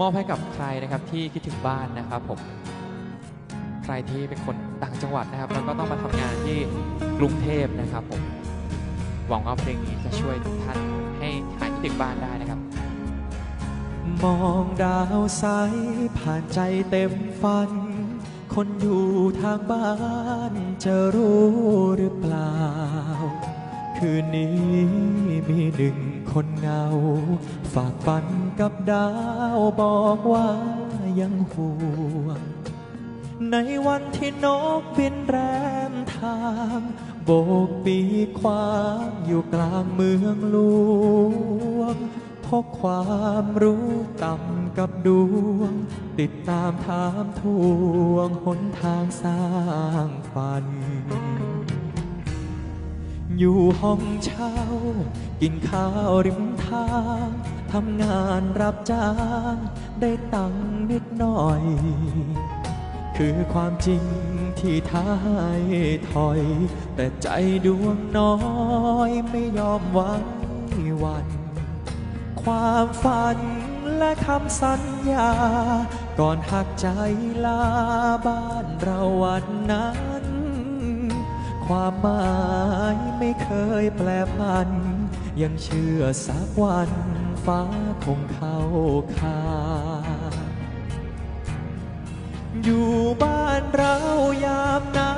มอบให้กับใครนะครับที่คิดถึงบ้านนะครับผมใครที่เป็นคนต่างจังหวัดนะครับ แล้วก็ต้องมาทำงานที่กรุงเทพนะครับผมหวังว่าเพลงนี้จะช่วยทุกท่านให้หายคิดถึงบ้านได้นะครับ มองดาวใสผ่านใจเต็มฝัน คนอยู่ทางบ้านจะรู้หรือเปล่า คืนนี้มีหนึ่งคนเงา ฝากฝันกับดาวบอกว่ายังห่วง ในวันที่นกบินแรมทาง โบกปีกขวางอยู่กลางเมืองหลวงพกความรู้ต่ำกับดวง ติดตามถามทวงหนทางสร้างฝัน อยู่ห้องเช่า กินข้าวริมทางทำงานรับจ้าง ได้ตังค์นิดหน่อย คือความจริงที่ท้ายถอย แต่ใจดวงน้อยไม่ยอมไว้วัน ความฝันและคำสัญญา ก่อนหักใจลาบ้านเราวันนั้น ความหมายไม่เคยแปลพัน ยังเชื่อสักวันฟ้าคงเข้าคาอยู่บ้านเรายามหนา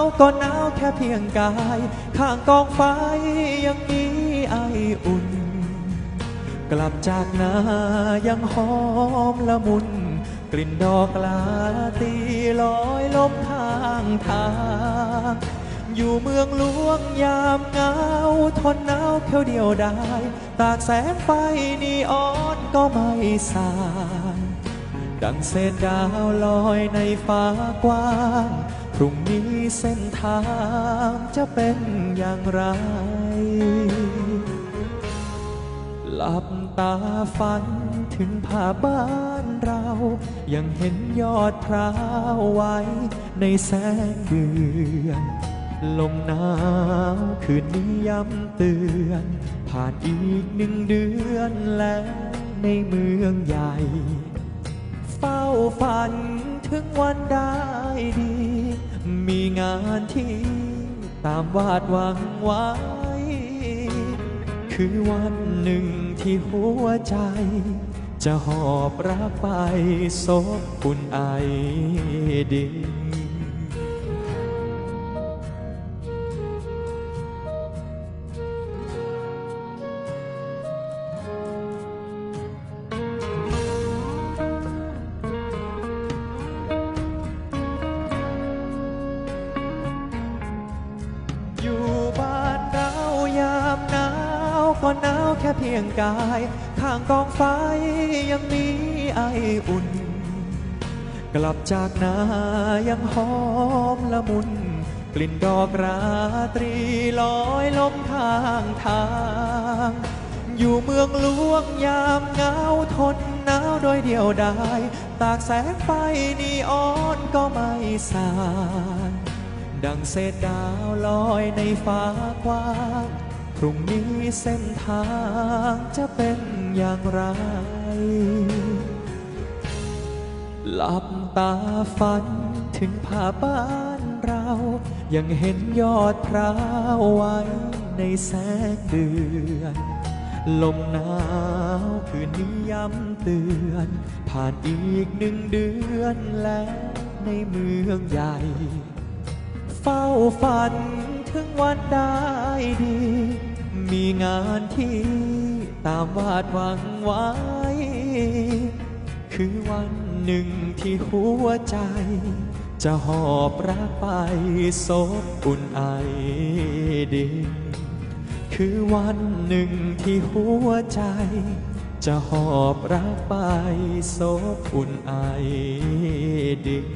วก็หนาวแค่เพียงกาย ข้างกองไฟยังมีไออุ่น กลับจากนายังหอมละมุน กลิ่นดอกลาตีลอยลมทางทาง อยู่เมืองหลวงยามเหงาทนหนาวเพียวเดียวได้ ตากแสงไฟนีออนก็ไม่สายดังเศษดาวลอยในฟ้ากว้าง พรุ่งนี้เส้นทางจะเป็นอย่างไร หลับตาฝันถึงภาบ้านเรา ยังเห็นยอดพร้าวไว้ในแสงเดือน ลมหนาวคืนนี้ย้ำเตือน ผ่านอีกหนึ่งเดือนแล้วในเมืองใหญ่ เฝ้าฝันถึงวันได้ดี มีงานที่ตามวาดหวังไว้ คือวันหนึ่งที่หัวใจ จะหอบรักไปซบอุ่นไอดิน ก็หนาวแค่เพียงกาย ข้างกองไฟยังมีไออุ่น กลับจากนายังหอมละมุน กลิ่นดอกราตรีลอยลมทางทาง อยู่เมืองหลวงยามเงาทนหนาวโดยเดียวดาย ตากแสงไฟนีออนก็ไม่สายดังเศษดาวลอยในฟ้ากว้าง พรุ่งนี้เส้นทางจะเป็นอย่างไร หลับตาฝันถึงภาบ้านเรา ยังเห็นยอดพร้าวไว้ในแสงเดือน ลมหนาวคืนนี้ย้ำเตือน ผ่านอีกหนึ่งเดือนแล้วในเมืองใหญ่ เฝ้าฝันถึงวันได้ดี งานที่ตามวาดหวังไว้ คือวันหนึ่งที่หัวใจ จะหอบรักไปซบอุ่นไอดินคือวันหนึ่งที่หัวใจ จะหอบรักไปซบอุ่นไอดิน